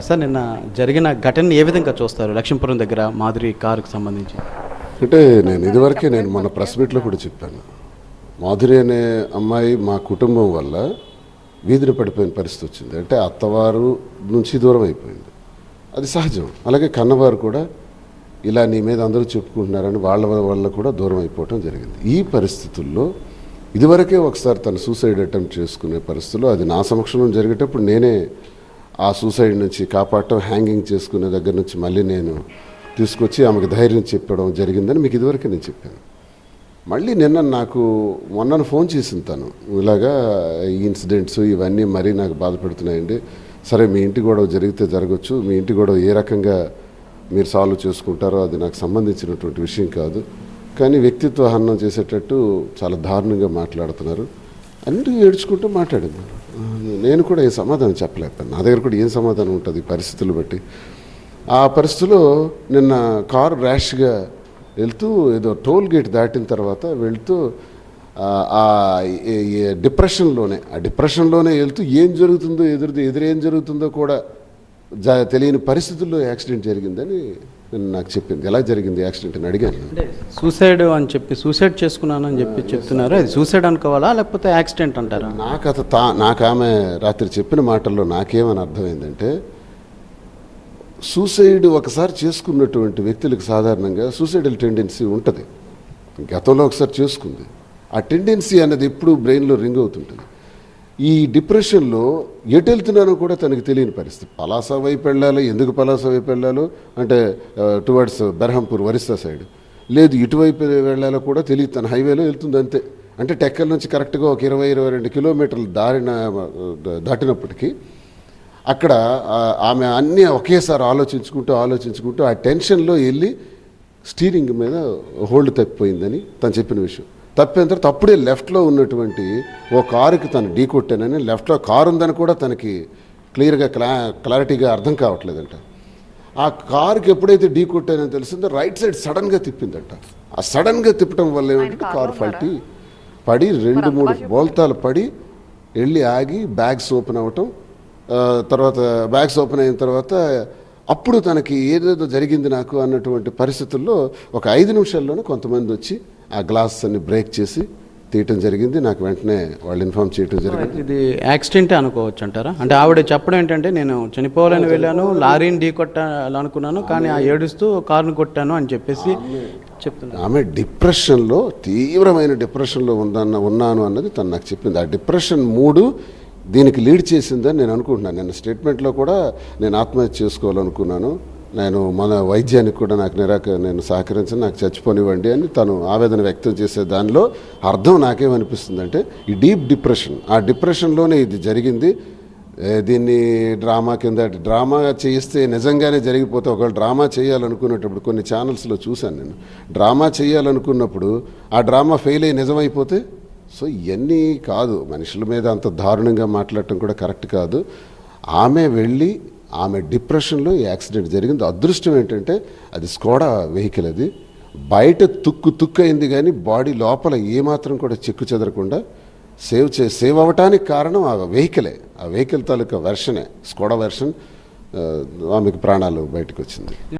Sir నిన్న జరిగిన ఘటన ఏ విధంగా చూస్తారు? లక్ష్మీపురం దగ్గర మాధురి కారుకు సంబంధించి. అంటే నేను ఇదివరకే నేను మన ప్రెస్ మీట్లో కూడా చెప్పాను. మాధురి అనే అమ్మాయి మా కుటుంబం వల్ల వీధిన పడిపోయిన పరిస్థితి వచ్చింది. అంటే అత్తవారు నుంచి దూరం అయిపోయింది. అది సహజం. అలాగే కన్నవారు కూడా ఇలా నీ మీద అందరూ చెప్పుకుంటున్నారని వాళ్ళ వల్ల కూడా దూరం అయిపోవటం జరిగింది. ఈ పరిస్థితుల్లో ఇదివరకే ఒకసారి తను సూసైడ్ అటెంప్ట్ చేసుకునే పరిస్థితుల్లో అది నా సమక్షంలో జరిగేటప్పుడు నేనే ఆ సూసైడ్ నుంచి కాపాడటం హ్యాంగింగ్ చేసుకునే దగ్గర నుంచి మళ్ళీ నేను తీసుకొచ్చి ఆమెకు ధైర్యం చెప్పడం జరిగిందని మీకు ఇదివరకే నేను చెప్పాను. మళ్ళీ నిన్న నాకు మొన్న ఫోన్ చేసింది తను. ఇలాగా ఈ ఇన్సిడెంట్స్ ఇవన్నీ మరీ నాకు బాధపెడుతున్నాయండి. సరే మీ ఇంటి గొడవ జరిగితే జరగచ్చు. మీ ఇంటి గొడవ ఏ రకంగా మీరు సాల్వ్ చేసుకుంటారో అది నాకు సంబంధించినటువంటి విషయం కాదు. కానీ వ్యక్తిత్వ హనం చేసేటట్టు చాలా దారుణంగా మాట్లాడుతున్నారు. అన్నింటికి ఏడ్చుకుంటూ మాట్లాడింది. నేను కూడా ఏ సమాధానం చెప్పలేకపోయాను నా దగ్గర కూడా ఏం సమాధానం ఉంటుంది ఈ పరిస్థితులు బట్టి. ఆ పరిస్థితిలో నిన్న కారు ర్యాష్గా వెళ్తూ ఏదో టోల్ గేట్ దాటిన తర్వాత వెళ్తూ ఆ, డిప్రెషన్లోనే ఆ డిప్రెషన్లోనే వెళ్తూ ఏం జరుగుతుందో ఎదురు ఎదురేం జరుగుతుందో కూడా జ తెలియని పరిస్థితుల్లో యాక్సిడెంట్ జరిగిందని నాకు చెప్పింది. ఎలా జరిగింది యాక్సిడెంట్ అని అడిగాను. సూసైడ్ అని చెప్పి సూసైడ్ చేసుకున్నాను అని చెప్పి చెప్తున్నారు? అది సూసైడ్ అనుకోవాలా లేకపోతే యాక్సిడెంట్ అంటారా? నాకు అత తా నాకు ఆమె రాత్రి చెప్పిన మాటల్లో నాకేమని అర్థమైందంటే సూసైడ్ ఒకసారి చేసుకున్నటువంటి వ్యక్తులకు సాధారణంగా సూసైడల్ టెండెన్సీ ఉంటుంది. గతంలో ఒకసారి చేసుకుంది. ఆ టెండెన్సీ అనేది ఎప్పుడు బ్రెయిన్లో రింగ్ అవుతుంటుంది. ఈ డిప్రెషన్లో ఎటు వెళ్తున్నానో కూడా తనకి తెలియని పరిస్థితి. పలాస వైపు వెళ్ళాలో ఎందుకు పలాస వైపు వెళ్ళాలో? అంటే టువర్డ్స్ బెర్హంపూర్ ఒరిస్సా సైడ్ లేదు ఇటువైపు వెళ్ళాలో కూడా తెలియదు. తన హైవేలో వెళ్తుంది అంతే. అంటే టెక్కల్ నుంచి కరెక్ట్గా ఒక ఇరవై ఇరవై రెండు కిలోమీటర్లు దారిన దాటినప్పటికీ అక్కడ ఆమె అన్నీ ఒకేసారి ఆలోచించుకుంటూ ఆలోచించుకుంటూ ఆ టెన్షన్లో వెళ్ళి స్టీరింగ్ మీద హోల్డ్ తప్పిపోయిందని తను చెప్పిన విషయం. తప్పిన తర్వాత అప్పుడే లెఫ్ట్లో ఉన్నటువంటి ఓ కారుకి తను ఢీ కొట్టానని లెఫ్ట్లో కారు ఉందని కూడా తనకి క్లియర్గా క్లా క్లారిటీగా అర్థం కావట్లేదంట. ఆ కారుకి ఎప్పుడైతే ఢీ కొట్టానని తెలిసిందో రైట్ సైడ్ సడన్గా తిప్పిందంట. ఆ సడన్గా తిప్పడం వల్ల ఏమంటే కారు ఫల్టీ పడి రెండు మూడు బోల్తాలు పడి వెళ్ళి ఆగి బ్యాగ్స్ ఓపెన్ అవ్వటం తర్వాత బ్యాగ్స్ ఓపెన్ అయిన తర్వాత అప్పుడు తనకి ఏదేదో జరిగింది నాకు అన్నటువంటి పరిస్థితుల్లో ఒక ఐదు నిమిషాల్లోనే కొంతమంది వచ్చి ఆ గ్లాస్ అన్ని బ్రేక్ చేసి తీయటం జరిగింది. నాకు వెంటనే వాళ్ళు ఇన్ఫామ్ చేయటం జరిగింది. ఇది యాక్సిడెంటే అనుకోవచ్చు అంటారా అంటే ఆవిడ చెప్పడం ఏంటంటే నేను చనిపోవాలని వెళ్ళాను లారీని ఢీ కొట్టాలనుకున్నాను కానీ ఆ ఏడుస్తూ కారుని కొట్టాను అని చెప్పేసి చెప్తున్నారు. ఆమె డిప్రెషన్లో తీవ్రమైన డిప్రెషన్లో ఉందన్న ఉన్నాను అన్నది తను నాకు చెప్పింది. ఆ డిప్రెషన్ మూడు దీనికి లీడ్ చేసిందని నేను అనుకుంటున్నాను. నేను స్టేట్మెంట్లో కూడా నేను ఆత్మహత్య చేసుకోవాలనుకున్నాను. నేను మన వైద్యానికి కూడా నాకు నిరాక నేను సహకరించను నాకు చచ్చిపోనివ్వండి అని తను ఆవేదన వ్యక్తం చేసే దానిలో అర్థం నాకేమనిపిస్తుందంటే ఈ డీప్ డిప్రెషన్. ఆ డిప్రెషన్లోనే ఇది జరిగింది. దీన్ని డ్రామా కింద డ్రామా చేయిస్తే నిజంగానే జరిగిపోతే ఒకవేళ డ్రామా చేయాలనుకునేటప్పుడు కొన్ని ఛానల్స్లో చూశాను నేను. డ్రామా చేయాలనుకున్నప్పుడు ఆ డ్రామా ఫెయిల్ అయ్యి నిజమైపోతే సో ఇవన్నీ కాదు. మనుషుల మీద అంత దారుణంగా మాట్లాడటం కూడా కరెక్ట్ కాదు. ఆమె వెళ్ళి ఆమె డిప్రెషన్లో ఈ యాక్సిడెంట్ జరిగింది. అదృష్టం ఏంటంటే అది స్కోడా వెహికల్ అది. బయట తుక్కు తుక్కు అయింది కానీ బాడీ లోపల ఏమాత్రం కూడా చెక్కు చెదరకుండా సేవ్ చే సేవ్ అవ్వటానికి కారణం ఆ వెహికలే. ఆ వెహికల్ తాలూకా వెర్షనే స్కోడా వెర్షన్ ఆమెకు ప్రాణాలు బయటకు వచ్చింది